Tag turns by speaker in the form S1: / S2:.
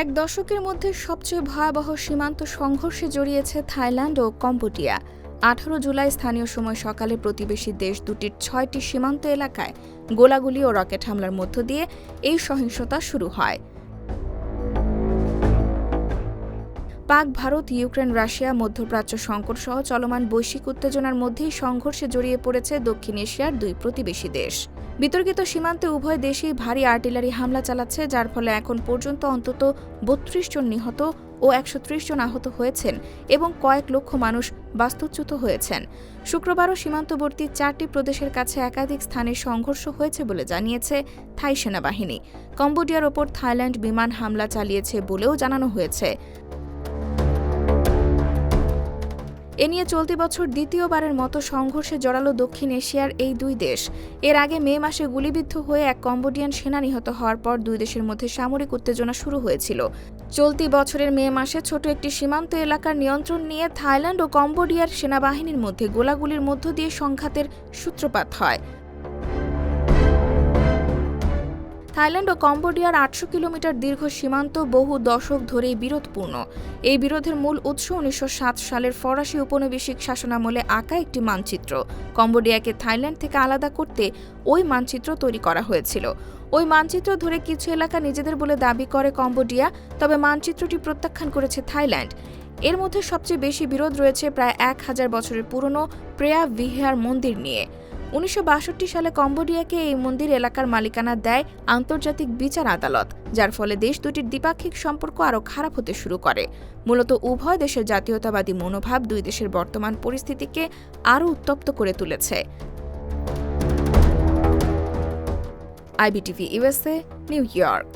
S1: এক দশকের মধ্যে সবচেয়ে ভয়াবহ সীমান্ত সংঘর্ষে জড়িয়েছে থাইল্যান্ড ও কম্বোডিয়া। আঠারো জুলাই স্থানীয় সময় সকালে প্রতিবেশী দেশ দুটির ছয়টি সীমান্ত এলাকায় গোলাগুলি ও রকেট হামলার মধ্য দিয়ে এই সহিংসতা শুরু হয়। পাক, ভারত, ইউক্রেন, রাশিয়া, মধ্যপ্রাচ্য সংকট সহ চলমান বৈশ্বিক উত্তেজনার মধ্যেই সংঘর্ষে জড়িয়ে পড়েছে দক্ষিণ এশিয়ার দুই প্রতিবেশী দেশ। বিতর্কিত সীমান্তে উভয় দেশই ভারী আর্টিলারি হামলা চালাচ্ছে, যার ফলে এখন পর্যন্ত অন্তত বত্রিশ জন নিহত ও একশো ত্রিশ জন আহত হয়েছেন এবং কয়েক লক্ষ মানুষ বাস্তুচ্যুত হয়েছেন। শুক্রবারও সীমান্তবর্তী চারটি প্রদেশের কাছে একাধিক স্থানে সংঘর্ষ হয়েছে বলে জানিয়েছে থাই সেনাবাহিনী। কম্বোডিয়ার ওপর থাইল্যান্ড বিমান হামলা চালিয়েছে বলেও জানানো হয়েছে। এ নিয়ে চলতি বছর দ্বিতীয়বারের মতো সংঘর্ষে জড়ালো দক্ষিণ এশিয়ার এই দুই দেশ। এর আগে মে মাসে গুলিবিদ্ধ হয়ে এক কম্বোডিয়ান সেনা নিহত হওয়ার পর দুই দেশের মধ্যে সামরিক উত্তেজনা শুরু হয়েছিল। চলতি বছরের মে মাসে ছোট একটি সীমান্ত এলাকার নিয়ন্ত্রণ নিয়ে থাইল্যান্ড ও কম্বোডিয়ার সেনাবাহিনীর মধ্যে গোলাগুলির মধ্য দিয়ে সংঘাতের সূত্রপাত হয়। থাইল্যান্ড ও কম্বোডিয়ার আটশো কিলোমিটার দীর্ঘ সীমান্ত বহু দশক ধরেই বিরোধপূর্ণ। এই বিরোধের মূল উৎস উনিশশো সাত সালের ফরাসি উপনিবেশিক শাসনামলে আঁকা একটি মানচিত্র। কম্বোডিয়াকে থাইল্যান্ড থেকে আলাদা করতে ওই মানচিত্র তৈরি করা হয়েছিল। ওই মানচিত্র ধরে কিছু এলাকা নিজেদের বলে দাবি করে কম্বোডিয়া, তবে মানচিত্রটি প্রত্যাখ্যান করেছে থাইল্যান্ড। এর মধ্যে সবচেয়ে বেশি বিরোধ রয়েছে প্রায় এক হাজার বছরের পুরনো প্রেয়া ভিহার মন্দির নিয়ে। উনিশশো বাষট্টি সালে কম্বোডিয়াকে এই মন্দির এলাকার মালিকানা দেয় আন্তর্জাতিক বিচার আদালত, যার ফলে দেশ দুটির দ্বিপাক্ষিক সম্পর্ক আরও খারাপ হতে শুরু করে। মূলত উভয় দেশের জাতীয়তাবাদী মনোভাব দুই দেশের বর্তমান পরিস্থিতিকে আরও উত্তপ্ত করে তুলেছে। IBTV USA New York.